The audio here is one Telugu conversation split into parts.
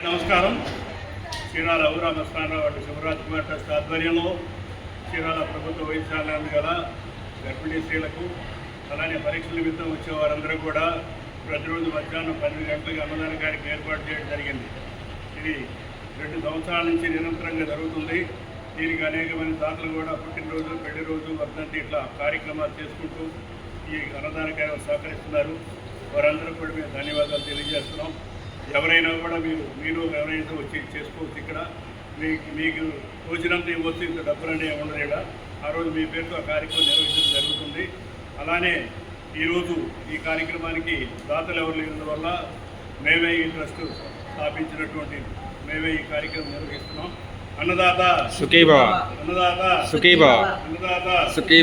నమస్కారం. చీరాల ఊరామస్థానం వాటి శివరాజ్ కుమార్ ట్రస్ట్ ఆధ్వర్యంలో చీరాల ప్రభుత్వ వైద్యశాలను గల గర్భిణీ స్త్రీలకు అలానే పరీక్షల నిమిత్తం వచ్చే వారందరూ కూడా ప్రతిరోజు మధ్యాహ్నం పన్నెండు గంటలకు అన్నదాన కార్యక్రమం ఏర్పాటు చేయడం జరిగింది. ఇది రెండు సంవత్సరాల నుంచి నిరంతరంగా జరుగుతుంది. దీనికి అనేకమైన మంది దాతలు కూడా పుట్టినరోజు పెళ్ళి రోజు వర్ధంతి ఇట్లా కార్యక్రమాలు చేసుకుంటూ ఈ అన్నదాన కార్యక్రమం సహకరిస్తున్నారు. వారందరూ కూడా మేము ధన్యవాదాలు తెలియజేస్తున్నాం. ఎవరైనా కూడా మీరు మీరు ఎవరైనా వచ్చి చేసుకోవచ్చు ఇక్కడ మీకు మీకు తోచినంత ఇవ్వచ్చు ఇంత డబ్బులనే ఉండదు ఇక్కడ. ఆ రోజు మీ పేరుతో ఆ కార్యక్రమం నిర్వహించడం జరుగుతుంది. అలానే ఈరోజు ఈ కార్యక్రమానికి దాతలు ఎవరు లేనందువల్ల మేమే ఈ ట్రస్ట్ స్థాపించినటువంటి మేమే ఈ కార్యక్రమం నిర్వహిస్తున్నాం. అన్నదాత. సుఖీ భవ అన్నదాత. సుఖీ భవ అన్నదాత. సుఖీ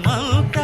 மல்க